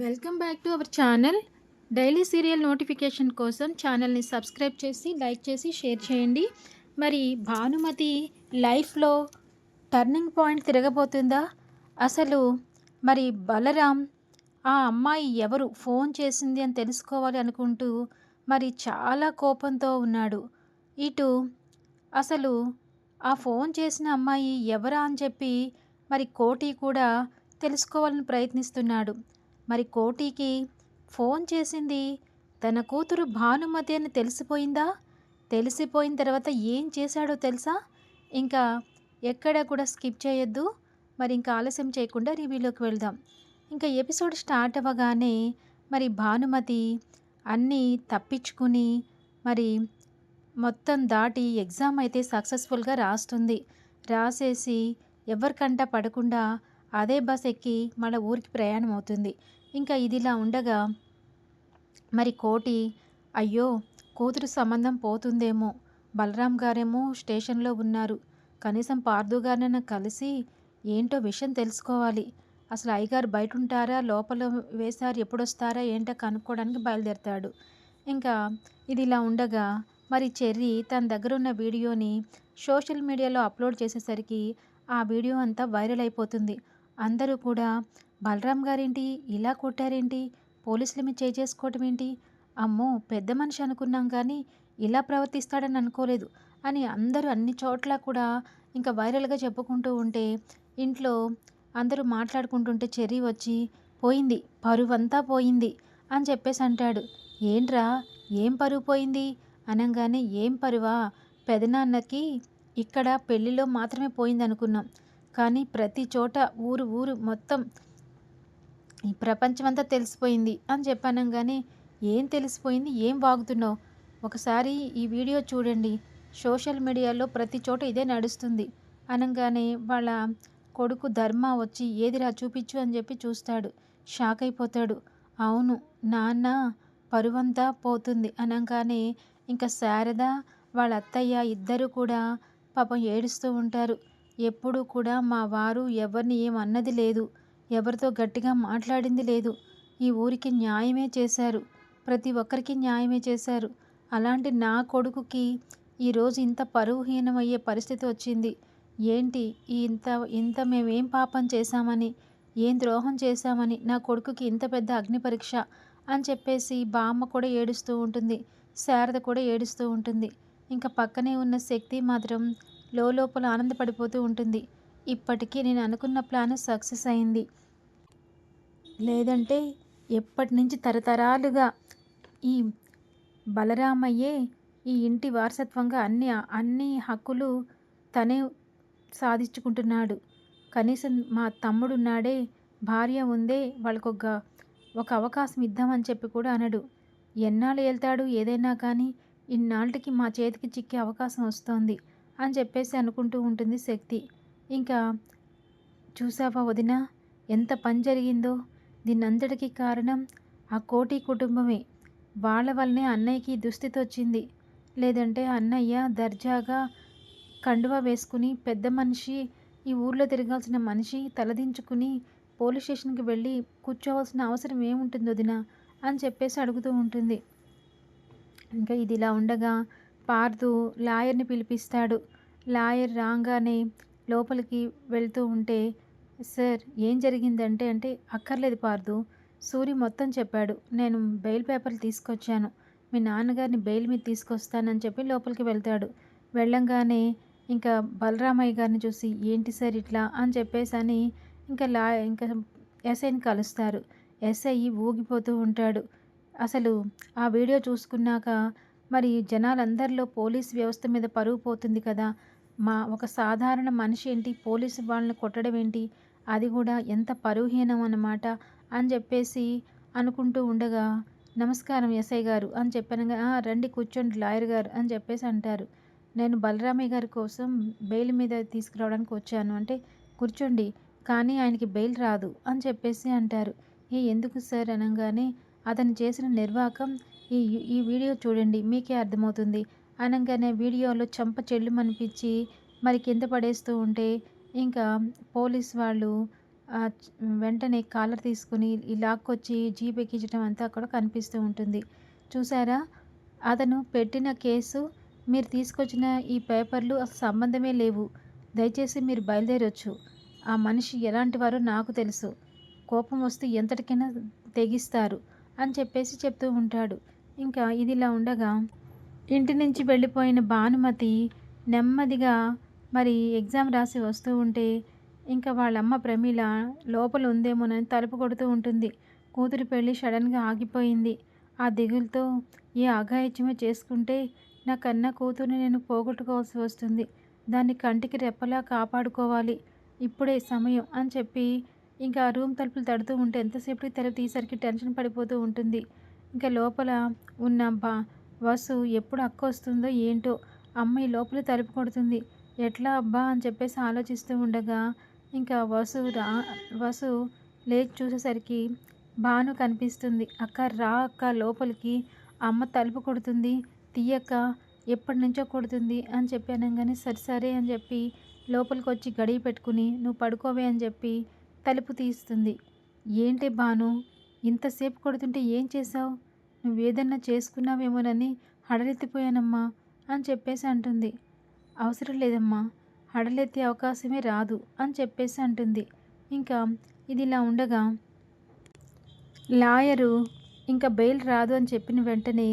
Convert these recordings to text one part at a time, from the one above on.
Welcome back to our channel. Daily serial notification కోసం ఛానల్ని subscribe చేసి లైక్ చేసి షేర్ చేయండి. మరి భానుమతి లైఫ్లో టర్నింగ్ పాయింట్ తిరగబోతుందా? అసలు మరి బలరాం ఆ అమ్మాయి ఎవరు? ఫోన్ చేసింది అని తెలుసుకోవాలి అనుకుంటూ మరి చాలా కోపంతో ఉన్నాడు. ఇటు అసలు ఆ ఫోన్ చేసిన అమ్మాయి ఎవరా అని చెప్పి మరి కోటి కూడా తెలుసుకోవాలని ప్రయత్నిస్తున్నాడు. మరి కోటికి ఫోన్ చేసింది తన కూతురు భానుమతి అని తెలిసిపోయిందా? తెలిసిపోయిన తర్వాత ఏం చేశాడో తెలుసా? ఇంకా ఎక్కడ కూడా స్కిప్ చేయొద్దు. మరి ఇంకా ఆలస్యం చేయకుండా రివ్యూలోకి వెళ్దాం. ఇంకా ఎపిసోడ్ స్టార్ట్ అవ్వగానే మరి భానుమతి అన్నీ తప్పించుకుని మరి మొత్తం దాటి ఎగ్జామ్ అయితే సక్సెస్ఫుల్గా రాస్తుంది. రాసేసి ఎవరికంట పడకుండా అదే బస్ ఎక్కి మన ఊరికి ప్రయాణం అవుతుంది ఇంకా ఇదిలా ఉండగా మరి కోటి అయ్యో కూతురు సంబంధం పోతుందేమో. బలరాం గారేమో స్టేషన్లో ఉన్నారు. కనీసం పార్దు గారినైనా కలిసి ఏంటో విషయం తెలుసుకోవాలి. అసలు అయ్యగారు బయట ఉంటారా లోపల వేశారు ఎప్పుడొస్తారా? ఏంటో కనుక్కోవడానికి బయలుదేరతాడు. ఇంకా ఇది ఇలా ఉండగా మరి చెర్రీ తన దగ్గర ఉన్న వీడియోని సోషల్ మీడియాలో అప్లోడ్ చేసేసరికి ఆ వీడియో అంతా వైరల్ అయిపోతుంది. అందరూ కూడా బలరాం గారేంటి? ఇలా కొట్టారేంటి? పోలీసుల మీద చేసుకోవటం ఏంటి? అమ్మో పెద్ద మనిషి అనుకున్నాం కానీ ఇలా ప్రవర్తిస్తాడని అనుకోలేదు అని అందరూ అన్ని చోట్ల కూడా ఇంకా వైరల్గా చెప్పుకుంటూ ఉంటే ఇంట్లో అందరూ మాట్లాడుకుంటుంటే చెర్రీ వచ్చి పోయింది పరువంతా పోయింది అని చెప్పేసి అంటాడు. ఏంట్రా ఏం పరువు పోయింది? అనగానే ఏం పరువా? పెదనాన్నకి ఇక్కడ పెళ్ళిలో మాత్రమే పోయింది అనుకున్నాం కానీ ప్రతి చోట ఊరు ఊరు మొత్తం ఈ ప్రపంచమంతా తెలిసిపోయింది అని చెప్పానంగానే ఏం తెలిసిపోయింది? ఏం వాగుతున్నావు? ఒకసారి ఈ వీడియో చూడండి. సోషల్ మీడియాలో ప్రతి చోట ఇదే నడుస్తుంది. అనగానే వాళ్ళ కొడుకు ధర్మ వచ్చి ఏదిరా చూపించు అని చెప్పి చూస్తాడు. షాక్ అయిపోతాడు. అవును నాన్న పరువంతా పోతుంది అనగానే ఇంకా శారద వాళ్ళ అత్తయ్య ఇద్దరు కూడా పాపం ఏడుస్తూ ఉంటారు. ఎప్పుడూ కూడా మా వారు ఎవరిని ఏమన్నది లేదు. ఎవరితో గట్టిగా మాట్లాడింది లేదు. ఈ ఊరికి న్యాయమే చేశారు. ప్రతి ఒక్కరికి న్యాయమే చేశారు. అలాంటి నా కొడుకుకి ఈరోజు ఇంత పరువుహీనమయ్యే పరిస్థితి వచ్చింది. ఏంటి ఈ ఇంత ఇంత మేమేం పాపం చేశామని ఏం ద్రోహం చేశామని నా కొడుకుకి ఇంత పెద్ద అగ్ని పరీక్ష అని చెప్పేసి బామ్మ కూడా ఏడుస్తూ ఉంటుంది. శారద కూడా ఏడుస్తూ ఉంటుంది. ఇంకా పక్కనే ఉన్న శక్తి మాత్రం లోపల ఆనందపడిపోతూ ఉంటుంది. ఇప్పటికీ నేను అనుకున్న ప్లాన్ సక్సెస్ అయింది. లేదంటే ఎప్పటి నుంచి తరతరాలుగా ఈ బలరామయ్యే ఈ ఇంటి వారసత్వంగా అన్ని అన్ని హక్కులు తనే సాధించుకుంటున్నాడు. కనీసం మా తమ్ముడున్నాడే భార్య ఉందే వాళ్ళకొక ఒక ఒక అవకాశం ఇద్దామని చెప్పి కూడా అనడు. ఎన్నాళ్ళు వెళ్తాడు ఏదైనా కానీ ఇన్నాళ్ళకి మా చేతికి చిక్కే అవకాశం వస్తోంది. అని చెప్పేసి అనుకుంటూ ఉంటుంది శక్తి. ఇంకా చూసావా వదిన? ఎంత పని జరిగిందో. దీనంతటికీ కారణం ఆ కోటి కుటుంబమే. వాళ్ళ వల్లనే అన్నయ్యకి దుస్థితి వచ్చింది. లేదంటే అన్నయ్య దర్జాగా కండువా వేసుకుని పెద్ద మనిషి ఈ ఊర్లో తిరగాల్సిన మనిషి తలదించుకుని పోలీస్ స్టేషన్కి వెళ్ళి కూర్చోవలసిన అవసరం ఏముంటుంది వదిన? అని చెప్పేసి అడుగుతూ ఉంటుంది. ఇంకా ఇది ఇలా ఉండగా పార్దు లాయర్ని పిలిపిస్తాడు. లాయర్ రాగానే లోపలికి వెళ్తూ ఉంటే సార్ ఏం జరిగిందంటే అంటే అక్కర్లేదు పార్దు. సూరి మొత్తం చెప్పాడు. నేను బెయిల్ పేపర్లు తీసుకొచ్చాను. మీ నాన్నగారిని బెయిల్ మీద తీసుకొస్తానని చెప్పి లోపలికి వెళ్తాడు. వెళ్ళంగానే ఇంకా బలరామయ్య గారిని చూసి ఏంటి సార్ ఇట్లా? అని చెప్పేసి అని ఇంకా లా ఇంకా ఎస్ఐని కలుస్తారు. ఎస్ఐ ఊగిపోతూ ఉంటాడు. అసలు ఆ వీడియో చూసుకున్నాక మరి జనాలందరిలో పోలీస్ వ్యవస్థ మీద పరుగు పోతుంది కదా? మా ఒక సాధారణ మనిషి ఏంటి? పోలీసు వాళ్ళని కొట్టడం ఏంటి? అది కూడా ఎంత పరువుహీనం అన్నమాట అని చెప్పేసి అనుకుంటూ ఉండగా నమస్కారం ఎస్ఐ గారు అని చెప్పాను రండి కూర్చోండి లాయర్ గారు అని చెప్పేసి అంటారు. నేను బలరామయ్య గారి కోసం బెయిల్ మీద తీసుకురావడానికి వచ్చాను. అంటే కూర్చోండి కానీ ఆయనకి బెయిల్ రాదు అని చెప్పేసి అంటారు. ఏ ఎందుకు సార్? అనగానే అతను చేసిన నిర్వాకం ఈ ఈ వీడియో చూడండి మీకే అర్థమవుతుంది అనగానే వీడియోలో చంప చెల్లుమనిపించి మరి కింద పడేస్తూ ఉంటే ఇంకా పోలీస్ వాళ్ళు వెంటనే కాలర్ తీసుకొని ఈ లాక్కొచ్చి జీప్ ఎక్కించడం అంతా కూడా కనిపిస్తూ ఉంటుంది. చూసారా? అతను పెట్టిన కేసు, మీరు తీసుకొచ్చిన ఈ పేపర్లు అసలు సంబంధమే లేవు. దయచేసి మీరు బయలుదేరొచ్చు. ఆ మనిషి ఎలాంటివారో నాకు తెలుసు. కోపం వస్తే ఎంతటికైనా తెగిస్తారు అని చెప్పేసి చెప్తూ ఉంటాడు. ఇంకా ఇదిలా ఉండగా ఇంటి నుంచి వెళ్ళిపోయిన భానుమతి నెమ్మదిగా మరి ఎగ్జామ్ రాసి వస్తూ ఉంటే ఇంకా వాళ్ళమ్మ ప్రమీల లోపల ఉందేమోనని తలుపు కొడుతూ ఉంటుంది. కూతురు పెళ్ళి సడన్‌గా ఆగిపోయింది. ఆ దిగులతో ఏ అఘాయిత్యమో చేసుకుంటే నా కన్న కూతురిని నేను పోగొట్టుకోవాల్సి వస్తుంది. దాన్ని కంటికి రెప్పలా కాపాడుకోవాలి. ఇప్పుడే సమయం అని చెప్పి ఇంకా రూమ్ తలుపులు తడుతూ ఉంటే ఎంతసేపటికి తలుపు తీసరికి టెన్షన్ పడిపోతూ ఉంటుంది. ఇంకా లోపల ఉన్న బా వసు ఎప్పుడు అక్క వస్తుందో ఏంటో అమ్మాయి లోపల తలుపు కొడుతుంది. ఎట్లా అబ్బా అని చెప్పేసి ఆలోచిస్తూ ఉండగా ఇంకా వసు రా వసు లేచి చూసేసరికి భాను కనిపిస్తుంది. అక్క రా అక్క లోపలికి అమ్మ తలుపు కొడుతుంది తీయక్క ఎప్పటినుంచో కొడుతుంది అని చెప్పి అనగానే సరే సరే అని చెప్పి లోపలికొచ్చి గడియ పెట్టుకుని నువ్వు పడుకోవే అని చెప్పి తలుపు తీస్తుంది. ఏంటి భాను ఇంతసేపు కొడుతుంటే ఏం చేశావు? నువ్వేదన్నా చేసుకున్నావేమోనని హడలెత్తిపోయానమ్మా అని చెప్పేసి అంటుంది. అవసరం లేదమ్మా హడలెత్తే అవకాశమే రాదు అని చెప్పేసి అంటుంది. ఇంకా ఇదిలా ఉండగా లాయరు ఇంకా బెయిల్ రాదు అని చెప్పిన వెంటనే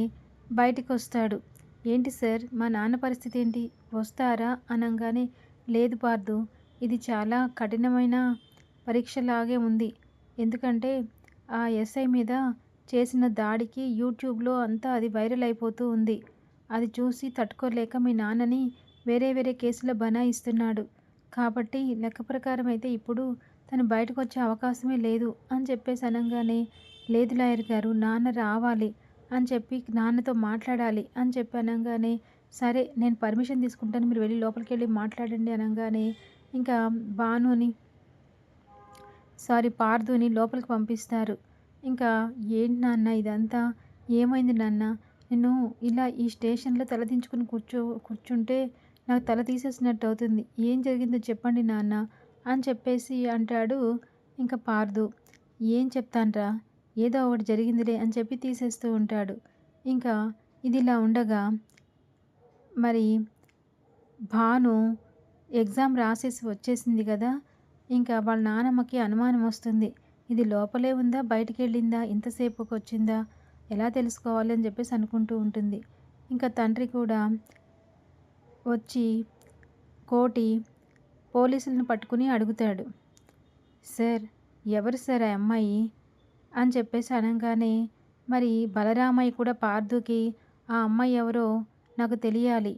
బయటికొస్తాడు. ఏంటి సార్ మా నాన్న పరిస్థితి ఏంటి? వస్తారా అనగానే లేదు పార్దు ఇది చాలా కఠినమైన పరీక్షలాగే ఉంది. ఎందుకంటే ఆ ఎస్ఐ మీద చేసిన దాడికి యూట్యూబ్‌లో అంతా అది వైరల్ అయిపోతూ ఉంది. అది చూసి తట్టుకోలేక మీ నాన్నని వేరే వేరే కేసుల్లో బనాయిస్తున్నాడు. కాబట్టి లెక్క ప్రకారం అయితే ఇప్పుడు తను బయటకొచ్చే అవకాశమే లేదు అని చెప్పేసి అనగానే లేదు లాయర్ గారు నాన్న రావాలి అని చెప్పి నాన్నతో మాట్లాడాలి అని చెప్పి అనగానే సరే నేను పర్మిషన్ తీసుకుంటాను మీరు వెళ్ళి లోపలికి వెళ్ళి మాట్లాడండి అనగానే ఇంకా భానుని సారీ పార్దుని లోపలికి పంపిస్తారు. ఇంకా ఏంటి నాన్న ఇదంతా? ఏమైంది నాన్న? నేను ఇలా ఈ స్టేషన్‌లో తలదించుకుని కూర్చో కూర్చుంటే నాకు తల తీసేసినట్టు అవుతుంది. ఏం జరిగిందో చెప్పండి నాన్న అని చెప్పేసి అంటాడు ఇంకా పార్దు ఏం చెప్తాన్రా ఏదో ఒకటి జరిగిందిలే అని చెప్పి తీసేస్తూ ఉంటాడు. ఇంకా ఇదిలా ఉండగా మరి భాను ఎగ్జామ్ రాసేసి వచ్చేసింది కదా! ఇంకా వాళ్ళ నానమ్మకి అనుమానం వస్తుంది. ఇది లోపలే ఉందా? బయటికెళ్ళిందా? ఇంతసేపుకొచ్చిందా? ఎలా తెలుసుకోవాలి అని చెప్పేసి అనుకుంటూ ఉంటుంది. ఇంకా తండ్రి కూడా వచ్చి కోటి పోలీసులను పట్టుకుని అడుగుతాడు. సార్ ఎవరు సార్ ఆ అమ్మాయి? అని చెప్పేసి అనగానే మరి బలరామయ్య కూడా పార్థుకి ఆ అమ్మాయి ఎవరో నాకు తెలియాలి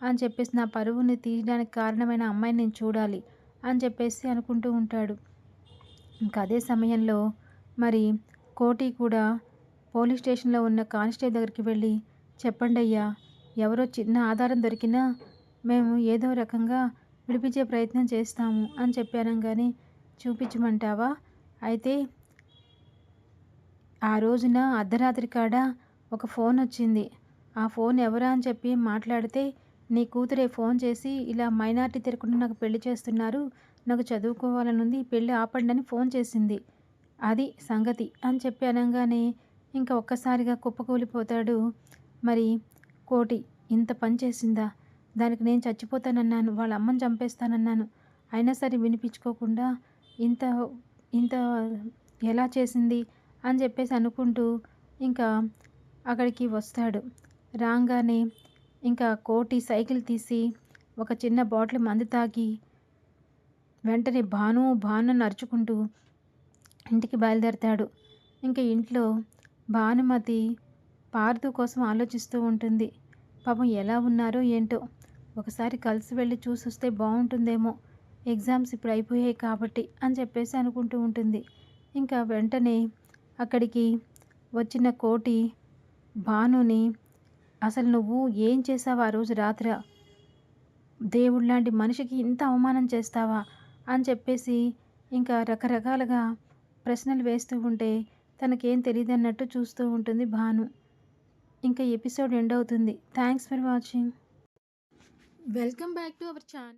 అని చెప్పేసి నా పరువుని తీయడానికి కారణమైన అమ్మాయిని నేను చూడాలి అని చెప్పేసి అనుకుంటూ ఉంటాడు. ఇంకా అదే సమయంలో మరి కోటి కూడా పోలీస్ స్టేషన్‌లో ఉన్న కానిస్టేబుల్ దగ్గరికి వెళ్ళి చెప్పండయ్యా ఎవరో చిన్న ఆధారం దొరికినా మేము ఏదో రకంగా విడిపించే ప్రయత్నం చేస్తాము అని చెప్పాను కానీ చూపించమంటావా? అయితే ఆ రోజున అర్ధరాత్రి కాడ ఒక ఫోన్ వచ్చింది. ఆ ఫోన్ ఎవరా అని చెప్పి మాట్లాడితే నీ కూతురే ఫోన్ చేసి ఇలా మైనారిటీ తిరగకుండా నాకు పెళ్ళి చేస్తున్నారు. నాకు చదువుకోవాలనుంది. ఈ పెళ్ళి ఆపండి అని ఫోన్ చేసింది. అది సంగతి అని చెప్పి అనగానే ఇంకా ఒక్కసారిగా కుప్పకూలిపోతాడు మరి కోటి. ఇంత పని చేసిందా? దానికి నేను చచ్చిపోతానన్నాను. వాళ్ళ అమ్మని చంపేస్తానన్నాను. అయినా సరే వినిపించుకోకుండా ఇంత ఇంత ఎలా చేసింది అని చెప్పేసి అనుకుంటూ ఇంకా అక్కడికి వస్తాడు. రాగానే ఇంకా కోటి సైకిల్ తీసి ఒక చిన్న బాటిల్ మందు తాగి వెంటనే భాను భాను నడుచుకుంటూ ఇంటికి బయలుదేరతాడు. ఇంకా ఇంట్లో భానుమతి పార్దు కోసం ఆలోచిస్తూ ఉంటుంది. పాపం ఎలా ఉన్నారో ఏంటో? ఒకసారి కలిసి వెళ్ళి చూసొస్తే బాగుంటుందేమో ఎగ్జామ్స్ ఇప్పుడు అయిపోయాయి కాబట్టి అని చెప్పేసి అనుకుంటూ ఉంటుంది. ఇంకా వెంటనే అక్కడికి వచ్చిన కోటి భానుని అసలు నువ్వు ఏం చేశావు ఆ రోజు రాత్ర? దేవుడిలాంటి మనిషికి ఇంత అవమానం చేస్తావా? అని చెప్పేసి ఇంకా రకరకాలుగా ప్రశ్నలు వేస్తూ ఉంటే తనకేం తెలియదన్నట్టు చూస్తూ ఉంటుంది భాను. ఇంకా ఎపిసోడ్ ఎండ్ అవుతుంది. Thanks for watching. Welcome back to our channel.